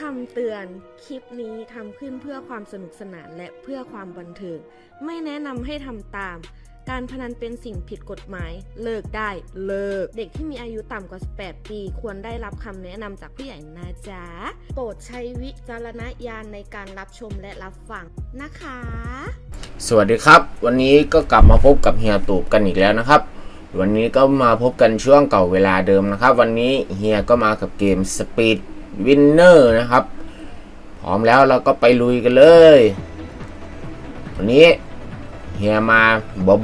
คำเตือน คลิปนี้ทำขึ้นเพื่อความสนุกสนานและเพื่อความบันเทิง ไม่แนะนำให้ทำตาม การพนันเป็นสิ่งผิดกฎหมาย เลิกได้เลิก เด็กที่มีอายุต่ำกว่า 18 ปี ควรได้รับคำแนะนำจากผู้ใหญ่นะจ๊ะ โปรดใช้วิจารณญาณในการรับชมและรับฟังนะคะ สวัสดีครับ วันนี้ก็กลับมาพบกับเฮียตูบกันอีกแล้วนะครับ วันนี้ก็มาพบกันช่วงเก่าเวลาเดิมนะครับ วันนี้เฮียก็มากับเกม Speed Winner นะครับ พร้อมแล้วเราก็ไปลุยกันเลยวันนี้เฮียมา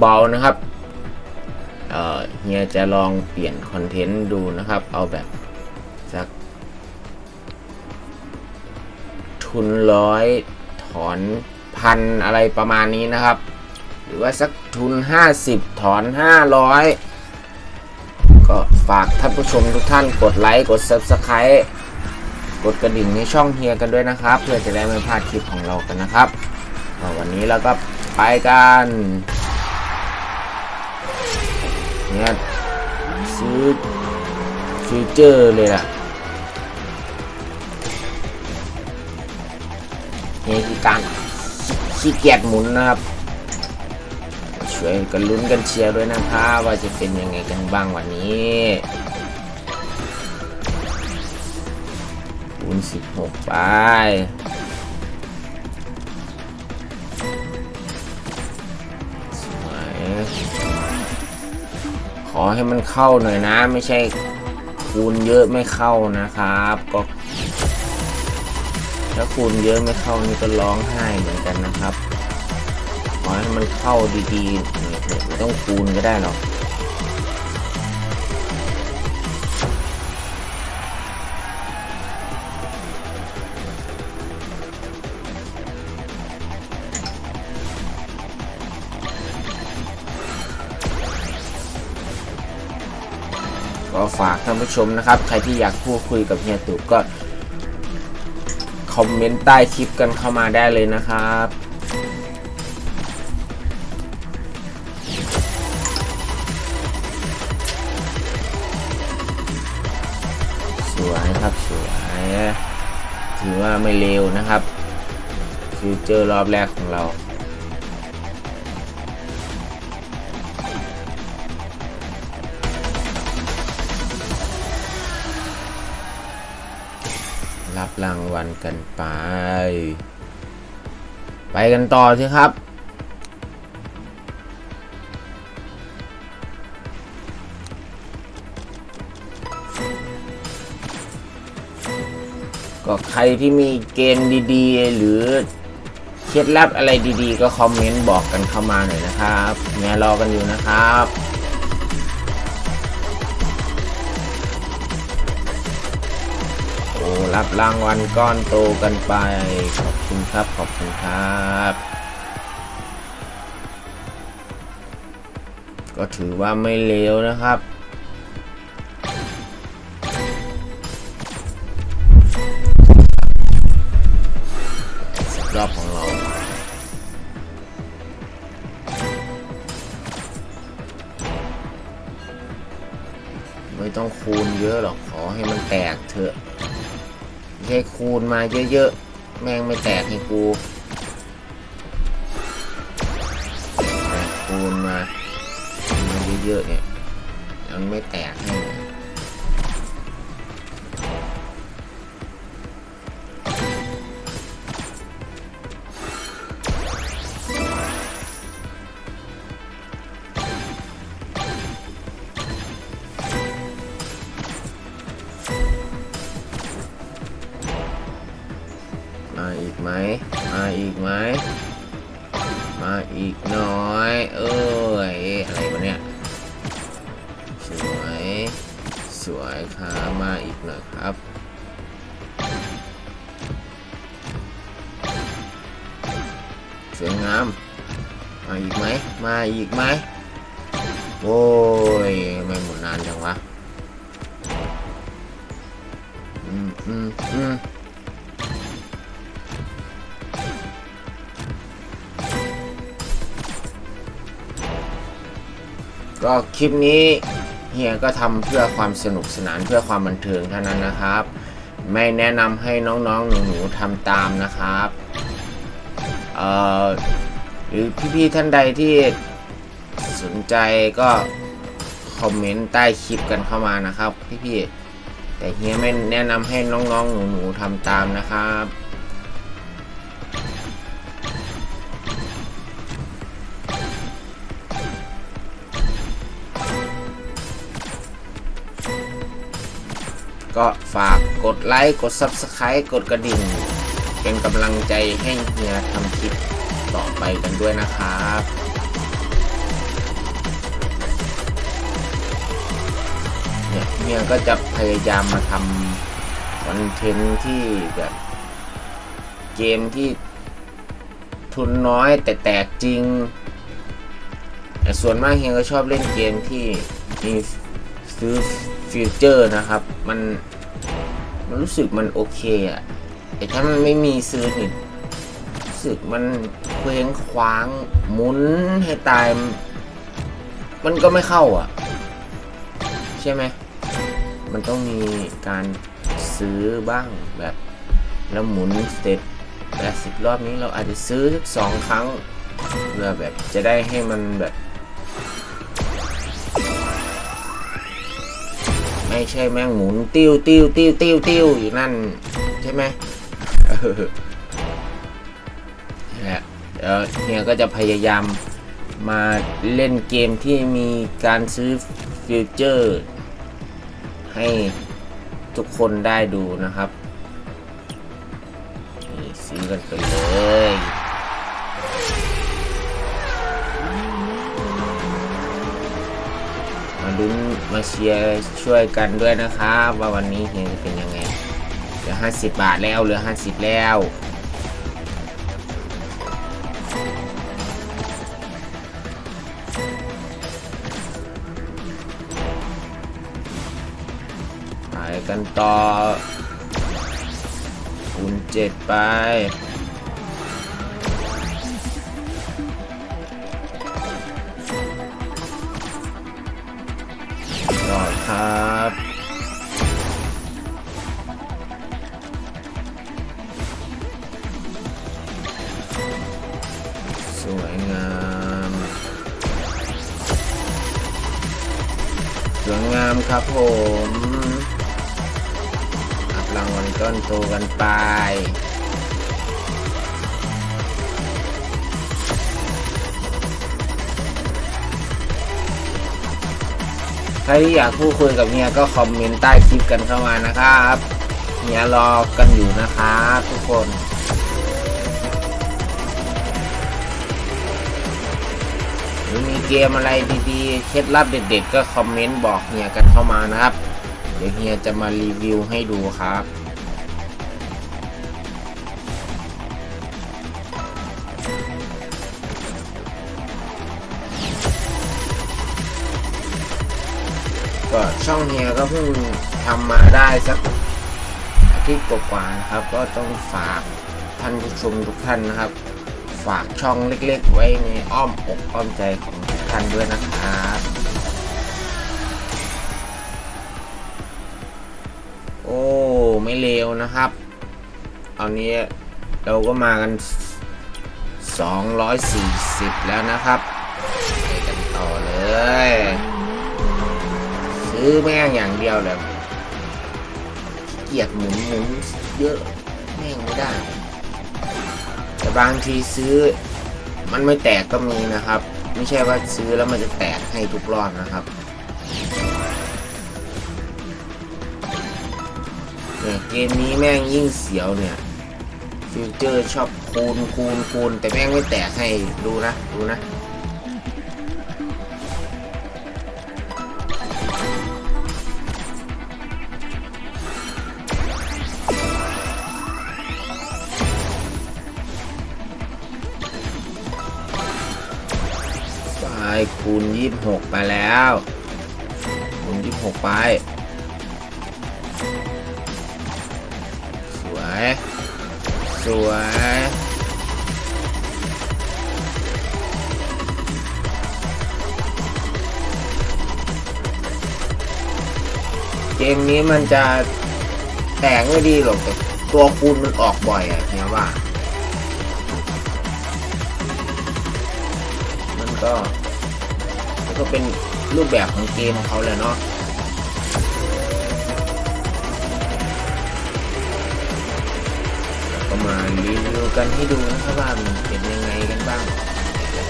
เบาๆนะครับเอ่อเฮียจะลองเปลี่ยนคอนเทนต์ดูนะครับ เอาแบบสัก ทุนร้อยถอนพันอะไรประมาณนี้นะครับ หรือว่าสักทุน 50 ถอน 500 ก็ฝากท่านผู้ชมทุกท่านกดไลค์ กด Subscribe กดกระดิ่งในช่องเฮียกันด้วยนะครับ เพื่อจะได้ไม่พลาดคลิปของเรากันนะครับวันนี้เราก็ไปกันเนี่ยซื้อฟิวเจอร์เลยล่ะนี่คือการขี้เกียจหมุนนะครับ ช่วยกันลุ้นกันเชียร์ด้วยนะครับว่าจะเป็นยังไงกันบ้างวันนี้ ณ16ไป สวย ขอให้มันเข้าหน่อยนะ ไม่ใช่คูณเยอะไม่เข้านะครับ ก็ ถ้าคูณเยอะไม่เข้านี่ก็ร้องไห้เหมือนกันนะครับ ขอให้มันเข้าดีๆไม่ไม่ต้องคูณก็ได้หรอก ฝากท่านผู้ชมนะครับ ใครที่อยากพูดคุยกับเฮียตู่ก็คอมเมนต์ใต้คลิปกันเข้ามาได้เลยนะครับสวยครับสวยถือว่าไม่เลวนะครับฟิวเจอร์รอบแรกของเรา รับรางวัลกันไป ไปกันต่อสิครับ ก็ใครที่มีเกมดีๆ หรือเคล็ดลับอะไรดีๆ ก็คอมเมนต์บอกกันเข้ามาหน่อยนะครับแม่รอกันอยู่นะครับ รับรางวัลก้อนโตกันไป ขอบคุณครับ ขอบคุณครับ ก็ถือว่าไม่เลวนะครับสิบรอบของเราไม่ต้องคูณเยอะหรอก ขอให้มันแตกเถอะ ใช่คูณมาเยอะๆ แม่งไม่แตกให้กูคูณมามาเยอะๆเนี่ย มันไม่แตกให้ สวยงามมาอีกไหมมาอีกไหมโอ้ยไม่หมุนนานจังวะอืมอืมอืมก็คลิปนี้เฮียก็ทำเพื่อความสนุกสนานเพื่อความบันเทิงเท่านั้นนะครับ ไม่แนะนำให้น้องๆหนูๆทำตามนะครับ เอ่อหรือพี่ๆท่านใดที่สนใจก็คอมเมนต์ใต้คลิปกันเข้ามานะครับ พี่ๆแต่เฮียไม่แนะนำให้น้องๆหนูๆทำตามนะครับก็ฝากกดไลค์ กด Subscribe กดกระดิ่ง เป็นกำลังใจให้เฮียทำคลิปต่อไปกันด้วยนะครับเนี่ยเฮียก็จะพยายามมาทำคอนเทนต์ที่แบบเกมที่ทุนน้อยแต่แตกจริง แต่ส่วนมากเฮียก็ชอบเล่นเกมที่มีซื้อฟิวเจอร์นะครับ มันมันรู้สึกมันโอเคอะ แต่ถ้ามันไม่มีซื้อนี่สึกมันเคว้งคว้างหมุนให้ตาย มันก็ไม่เข้าอะ ใช่ไหม มันต้องมีการซื้อบ้างแบบแล้วหมุนสเต็ปแปดสิบรอบนี้เราอาจจะซื้อสักสองครั้งเพื่อแบบจะได้ให้มันแบบ ไม่ใช่แม่งหมุนติ้วติ้วติ้วติ้วติ้วอยู่นั่น ใช่ไหม นี่แหละเดี๋ยวเฮียก็จะพยายามมาเล่นเกมที่มีการซื้อฟิวเจอร์ให้ทุกคนได้ดูนะครับซื้อกันไปเลยมาลุ้นมาเชียร์ช่วยกันด้วยนะครับว่าวันนี้เฮียจะเป็นยังไง หลือ50บาทแล้วเหลือ50แล้วไปกันต่อคูณเจ็ดไปยอดครับ สวยงามครับผมรับรางวัลก้อนโตกันไปใครที่อยากพูดคุยกับเฮียก็คอมเมนต์ใต้คลิปกันเข้ามานะครับเฮียรอกันอยู่นะครับทุกคน เกมอะไรดีๆ เคล็ดลับเด็ดๆ ก็คอมเมนต์บอกเฮียกันเข้ามานะครับ เดี๋ยวเฮียจะมารีวิวให้ดูครับก็ช่องเฮียก็เพิ่งทำมาได้สักอาทิตย์กว่าๆนะครับ ก็ต้องฝากท่านผู้ชมทุกท่านนะครับ ฝากช่องเล็กๆ ไว้ในอ้อมอกอ้อมใจของ กท่านด้วยนะครับโอ้ไม่เลวนะครับตอนนี้เราก็มากัน 240 แล้วนะครับไปกันต่อเลย ซื้อแม่งอย่างเดียวเลยเกียดหมุนหมุนเยอะแม่งไม่ได้แต่บางทีซื้อมันไม่แตกก็มีนะครับ ไม่ใช่ว่าซื้อแล้วมันจะแตกให้ทุกรอบนะครับเนี่ยเกมนี้แม่งยิ่งเสียวเนี่ย ฟิวเจอร์ชอบคูณคูณคูณแต่แม่งไม่แตกให้ดูนะ ดูนะ หกไปแล้วคูณยี่สิบหกไป สวย สวยเกมนี้มันจะแตกไม่ดีหรอกแต่ตัวคูณมันออกบ่อยอะเนี่ยว่า มันก็ ก็เป็นรูปแบบของเกมของเขาแหละเนาะก็มารีวิวกันให้ดูนะครับว่ามันเป็นยังไงกันบ้าง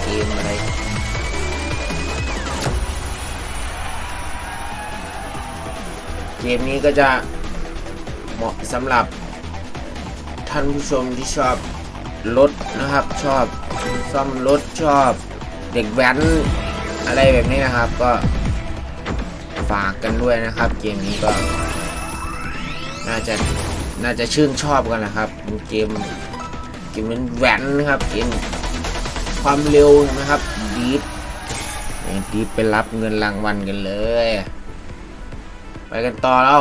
เกมอะไรเกมนี้ก็จะเหมาะสำหรับท่านผู้ชมที่ชอบรถนะครับ ชอบซ่อมรถชอบเด็กแว้น อะไรแบบนี้นะครับก็ฝากกันด้วยนะครับ เกมนี้ก็ น่าจะน่าจะชื่นชอบกันนะครับเป็นเกมเกมเป็นแหวนนะครับเกมความเร็วนะครับดีฟดีฟไปรับเงินรางวัลกันเลย ไปกันต่อแล้ว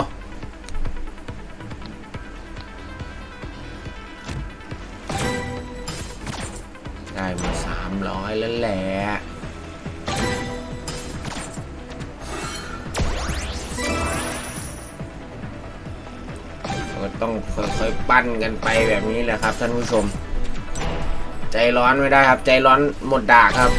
ได้มาสามร้อยแล้วแหละ ต้องค่อยๆปั้นกันไปแบบนี้แหละครับ ท่านผู้ชม ใจร้อนไม่ได้ครับ ใจร้อนหมดดากครับ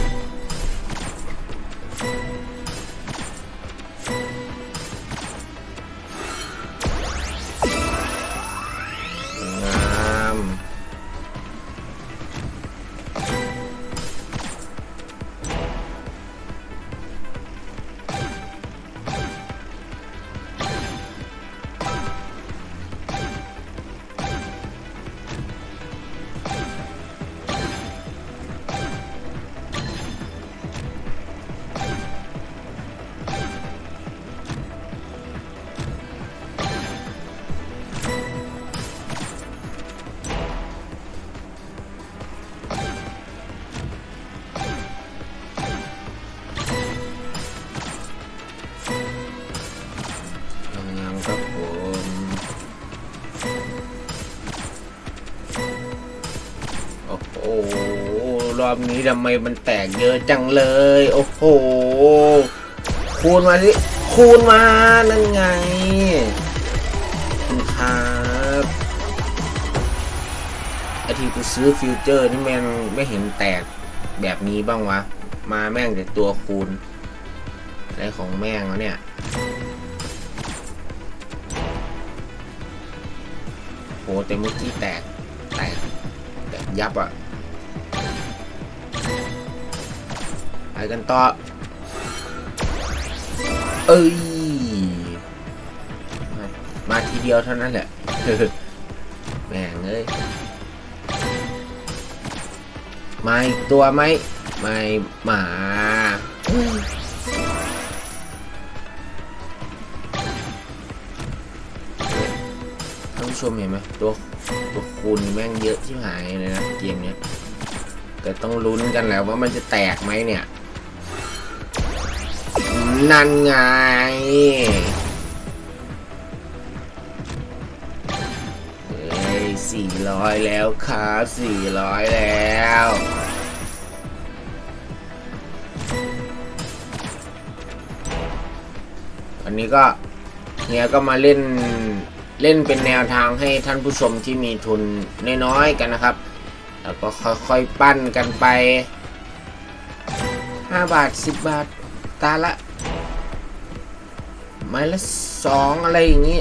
อบนี้ทำไมมันแตกเยอะจังเลย โอ้โห คูณมาสิ คูณมา นั่นไงคุณครับไอทีกูซื้อฟิวเจอร์นี่แม่งไม่เห็นแตกแบบนี้บ้างวะ มาแม่งแต่ตัวคูณ อะไรของแม่งวะเนี่ยโหแต่เมื่อกี้แตก แตก แตกยับอะ ไปกันต่อ เอ้ย มาทีเดียวเท่านั้นแหละแม่งเอ้ยมาอีกตัวไหมไม่หมาท่านผู้ชมเห็นไหมตัวตัวคูณแม่งเยอะที่หายเลยนะเกมเนี้ยแต่ต้องลุ้นกันแล้วว่ามันจะแตกไหมเนี่ย นั่นไง เฮ้ยสี่ร้อยแล้วครับสี่ร้อยแล้วอันนี้ก็เฮียก็มาเล่นเล่นเป็นแนวทางให้ท่านผู้ชมที่มีทุนน้อยๆกันนะครับ แล้วก็ค่อยๆปั้นกันไป 5 บาท 10 บาท ตาละ ม้ละสองอะไรอย่างนี้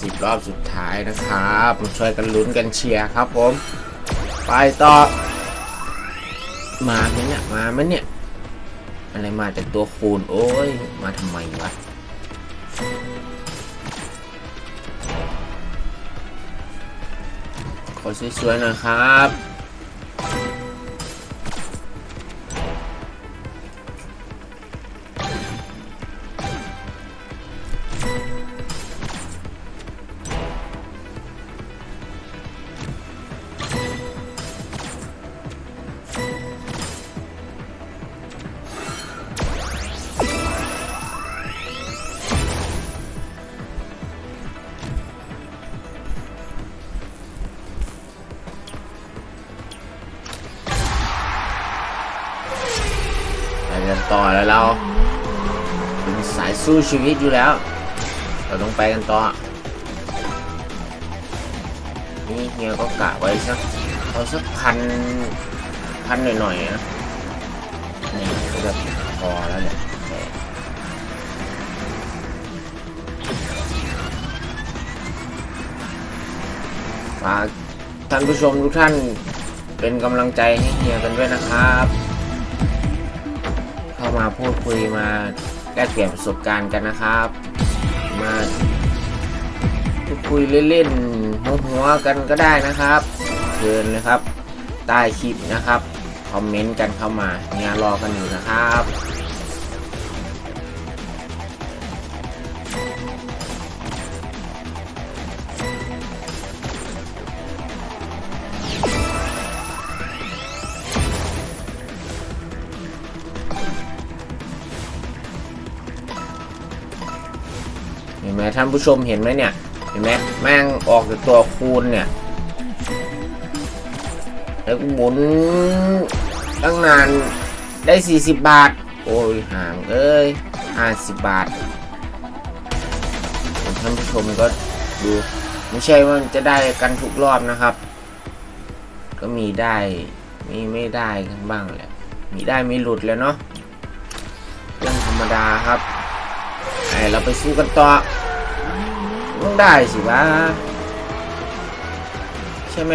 สิบรอบสุดท้ายนะครับมาช่วยกันลุ้นกันเชียร์ครับผม ไปต่อ มาไหมเนี่ย มาไหมเนี่ย อะไรมาจากตัวคูณ โอ้ย มาทำไมวะขอสวยๆหน่อยครับ ชีวิตอยู่แล้ว เราต้องไปกันต่อ นี่เฮียก็กะไว้สักเอาสักพันพันหน่อยๆนะนี่ก็จะพอแล้วเนี่ยฝากท่านผู้ชมทุกท่านเป็นกำลังใจให้เฮียกันด้วยนะครับ เข้ามาพูดคุยมา แลกเปลี่ยนประสบการณ์กันนะครับ มาคุยเล่นๆหัวๆกันก็ได้นะครับเชิญนะครับ ใต้คลิปนะครับ คอมเมนต์กันเข้ามาเนี่ยรอกันอยู่นะครับ ผู้ชมเห็นไหมเนี่ย เห็นไหมแม่งออกจากตัวคูณเนี่ย แล้วหมุนตั้งนานได้ 40 บาท โอ้ยห่างเอ้ย 50 บาทท่านผู้ชมก็ดู ไม่ใช่ว่าจะได้กันทุกรอบนะครับ ก็มีได้มีไม่ได้กันบ้างแหละ มีได้มีหลุดแล้วเนาะเรื่องธรรมดาครับไอเราไปสู้กันต่อ ต้องได้สิวะใช่ไหม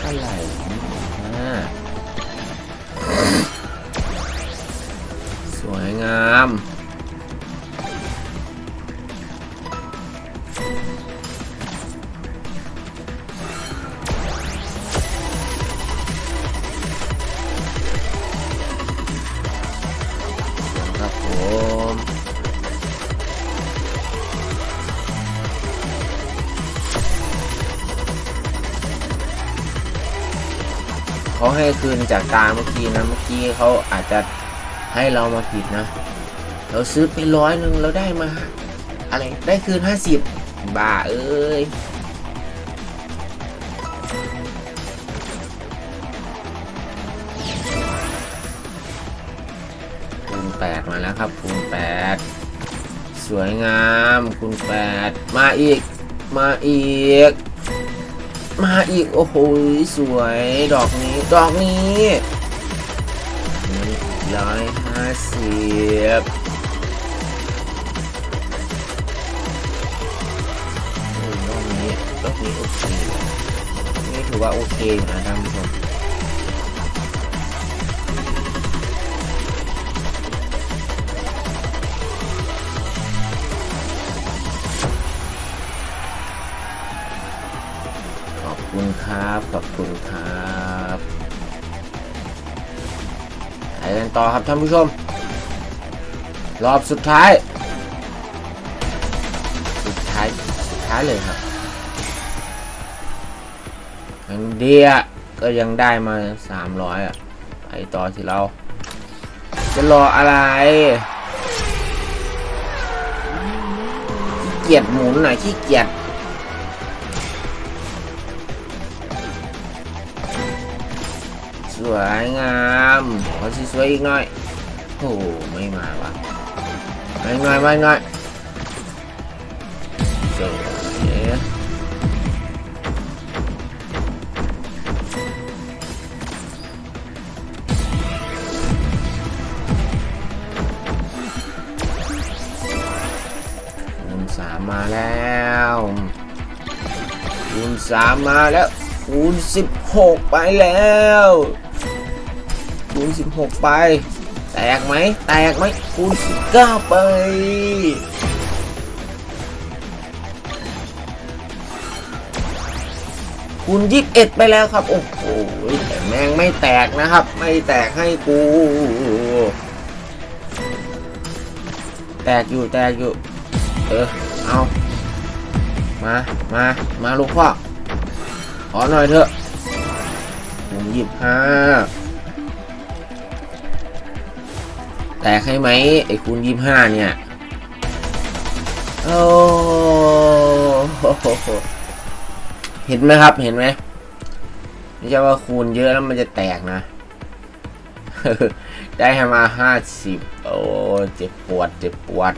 เท่าไหร่อ่าสวยงาม เขาให้คืนจากตาเมื่อกี้นะ เมื่อกี้เขาอาจจะให้เรามาผิดนะ เราซื้อไปร้อยหนึ่งเราได้มา อะไรได้คืนห้าสิบบ้าเอ้ยคูณแปดมาแล้วครับคูณแปดสวยงามคูณแปดมาอีก มาอีก มาอีก โอ้โห สวยดอกนี้ ดอกนี้ร้อยห้าสิบรอบนี้รอบนี้โอเคนี่ถือว่าโอเคนะท่านผู้ชม ต่อครับท่านผู้ชม รอบสุดท้าย สุดท้าย สุดท้ายเลยครับอันเดียก็ยังได้มา 300 อะ ไปต่อที่เรา จะรออะไรขี้เกียจหมุนหน่อยขี้เกียจ วยงามขอสวยอีกหน่อยโอ้ไม่มาวะไม่หน่อยไม่หน่อยสวยสามมาแล้วคูณสามมาแล้วคูณสิบหกไปแล้ว คูณสิบหกไป แตกไหม แตกไหมคูณสิบเก้าไป คูณยี่สิบเอ็ดไปแล้วครับ โอ้โหแต่แม่งไม่แตกนะครับ ไม่แตกให้กู แตกอยู่ แตกอยู่ เออ เอา มา มา มาลูกพ่อ ขอหน่อยเถอะผมหยิบห้า ตกให้ไหมไอ้คูณยี่ห้าเนี่ย โอ้เห็นไหมครับเห็นไหมไม่ใช่ว่าคูณเยอะแล้วมันจะแตกนะ ได้มาห้าสิบโอ้เจ็บปวด เจ็บปวด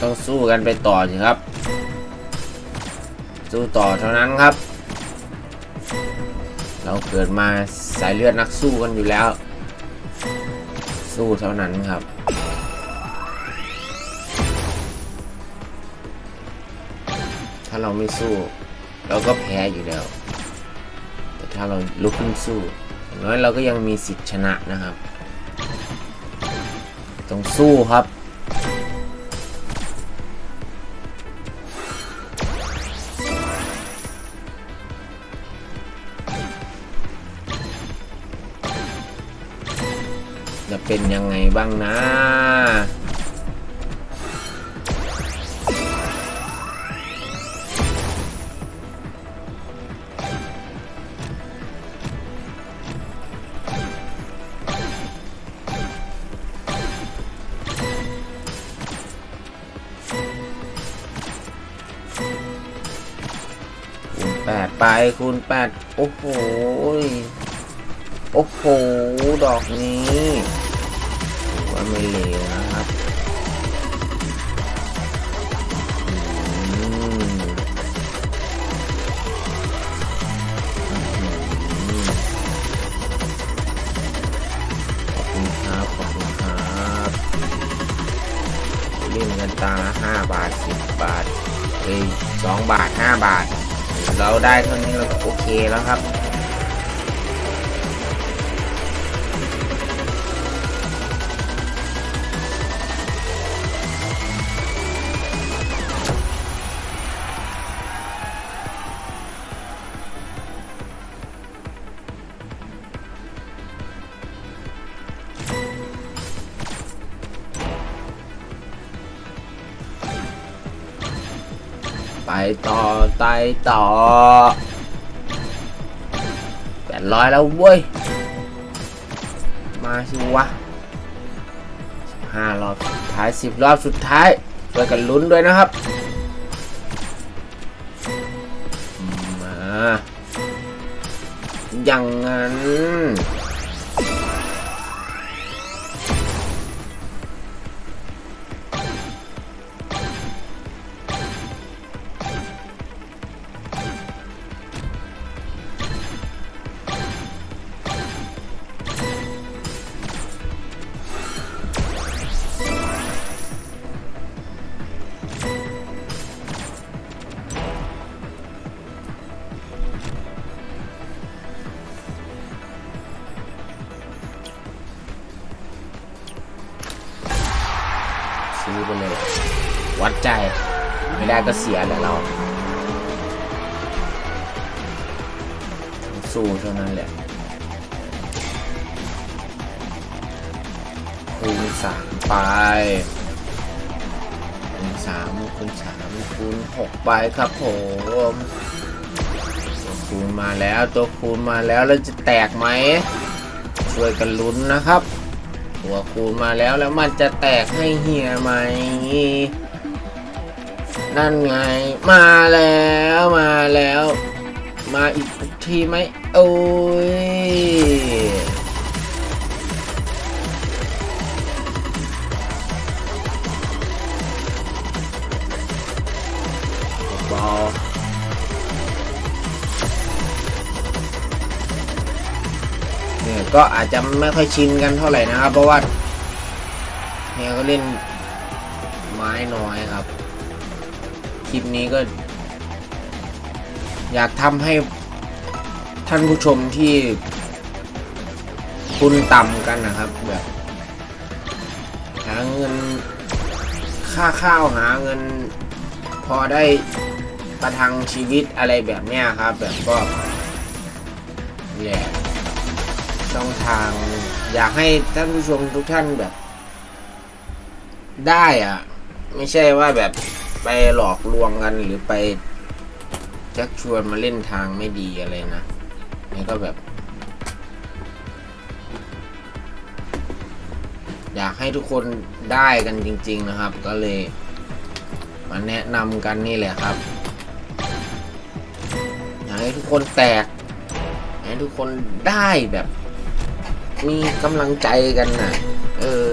ต้องสู้กันไปต่อสิครับ สู้ต่อเท่านั้นครับ เราเกิดมาสายเลือดนักสู้กันอยู่แล้ว สู้เท่านั้นครับ ถ้าเราไม่สู้ เราก็แพ้อยู่แล้ว แต่ถ้าเราลุกขึ้นสู้อย่างน้อยเราก็ยังมีสิทธิ์ชนะนะครับ ต้องสู้ครับ จะเป็นยังไงบ้างนะ คูณแปดไปคูณแปดโอ้โหโอ้โห ดอกนี้ ไม่เหลวนะครับอืมขอบคุณครับขอบคุณครับเล่นกันตาละห้าบาทสิบบาทเอ้ยสองบาทห้าบาท เราได้เท่านี้เราก็โอเคแล้วครับ ต่อไปต่อแปดร้อยแล้วเว้ย มาสิวะห้ารอบสุดท้ายสิบรอบสุดท้ายช่วยกันลุ้นด้วยนะครับ มา อย่างนั้น ก็เสียแหละเรา สู้เท่านั้นแหละคูณสามไปคูณสามคูณสามคูณหกไปครับผมตัวคูณมาแล้วตัวคูณมาแล้วแล้วจะแตกไหมช่วยกันลุ้นนะครับ ตัวคูณมาแล้วแล้วมันจะแตกให้เฮียไหม นั่นไง มาแล้วมาแล้ว มาอีกทีไหมโอ้ยบอลเนี่ยก็อาจจะไม่ค่อยชินกันเท่าไหร่นะครับ เพราะว่าเนี่ยก็เล่นไม้น้อยครับ ลิปนี้ก็ อยากทำให้ท่านผู้ชมที่ทุนต่ำกันนะครับแบบหาเงินค่าข้าวหาเงิน พอได้ประทังชีวิตอะไรแบบเนี้ยครับ แบบก็แหละช่องทาง อยากให้ท่านผู้ชมทุกท่านแบบ ได้อะไม่ใช่ว่าแบบ ไปหลอกลวงกันหรือไปชักชวนมาเล่นทางไม่ดีอะไรนะนี่ก็แบบ อยากให้ทุกคนได้กันจริง ๆนะครับ ก็เลยมาแนะนำกันนี่แหละครับ อยากให้ทุกคนแตกให้ทุกคนได้แบบ มีกำลังใจกันนะเออ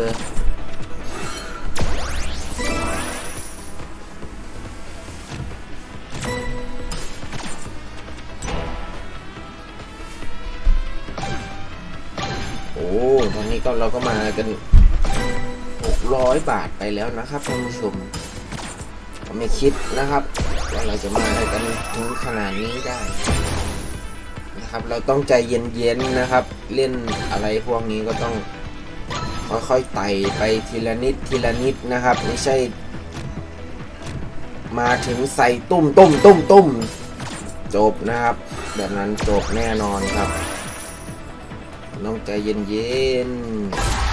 ตอนนี้ก็เราก็มากัน600บาทไปแล้วนะครับท่านผู้ชมไม่คิดนะครับว่าเราจะมาได้กันถึงขนาดนี้ได้นะครับ เราต้องใจเย็นๆนะครับ เล่นอะไรพวกนี้ก็ต้องค่อยๆไต่ไปทีละนิดทีละนิดนะครับ ไม่ใช่ มาถึงใส่ตุ้มตุ้มตุ้มตุ้มจบนะครับ แบบนั้นจบแน่นอนครับ ต้องใจเย็นๆ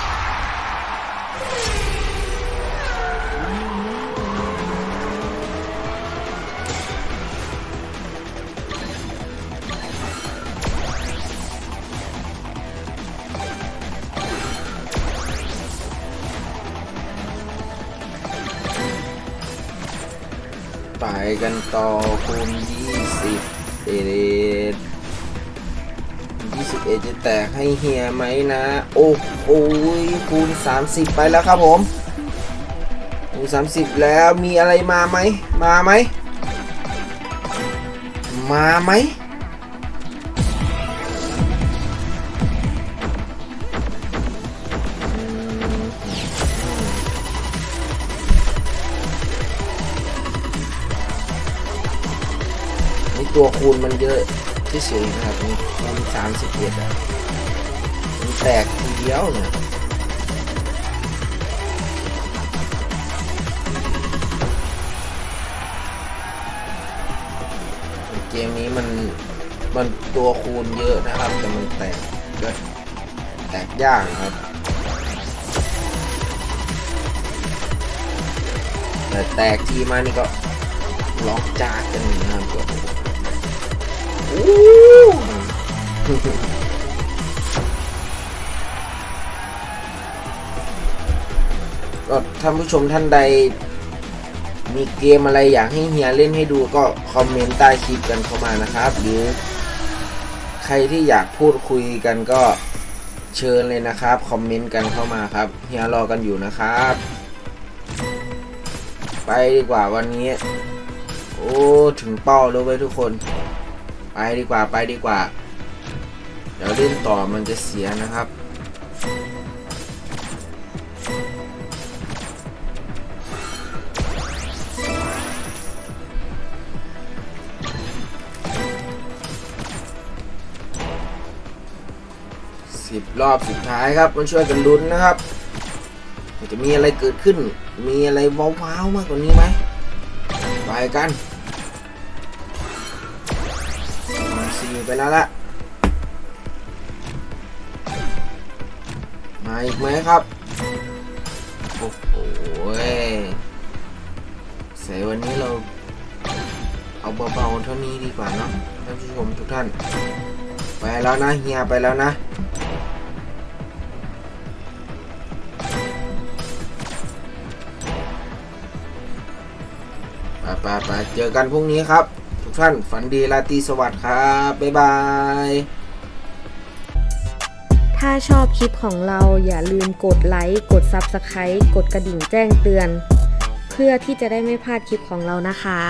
ไปกันต่อคูณ20เอเด 21จะแตกให้เฮียไหมนะ โอ้โหคูณ 30 ไปแล้วครับผมคูณ30 แล้วมีอะไรมาไหม มาไหม มาไหมตัวคูณมันเยอะ ที่สุดนะครับมันสามสิบเอ็ดอะมันแตกทีเดียวเนี่ยเกมนี้มันมันตัวคูณเยอะนะครับ แต่มันแตกแตกยากครับ แต่แตกทีมานี่ก็ล็อกจากกันนะครับ ก็ท่านผู้ชมท่านใด มีเกมอะไรอยากให้เฮียเล่นให้ดูก็คอมเมนต์ใต้คลิปกันเข้ามานะครับ หรือ ใครที่อยากพูดคุยกันก็เชิญเลยนะครับ คอมเมนต์กันเข้ามาครับเฮียรอกันอยู่นะครับ ไปดีกว่าวันนี้ โอ้ ถึงเป้าแล้วเว้ยทุกคน ไปดีกว่าไปดีกว่า เดี๋ยวเล่นต่อมันจะเสียนะครับ สิบรอบสุดท้ายครับมาช่วยกันลุ้นนะครับ จะมีอะไรเกิดขึ้น มีอะไรว้าวๆมากกว่านี้ไหมไปกัน ไปแล้วละมาอีกไหมครับ โอ้โหใส่วันนี้เรา เอาเบาๆเท่านี้ดีกว่าเนาะท่านผู้ชมทุกท่าน ไปแล้วนะเฮียไปแล้วนะไปไปไปเจอกันพรุ่งนี้ครับ ทุกท่านฝันดีราตรีสวัสดิ์ครับ บ๊ายบาย ถ้าชอบคลิปของเราอย่าลืมกดไลค์กด Subscribe กดกระดิ่งแจ้งเตือน เพื่อที่จะได้ไม่พลาดคลิปของเรานะคะ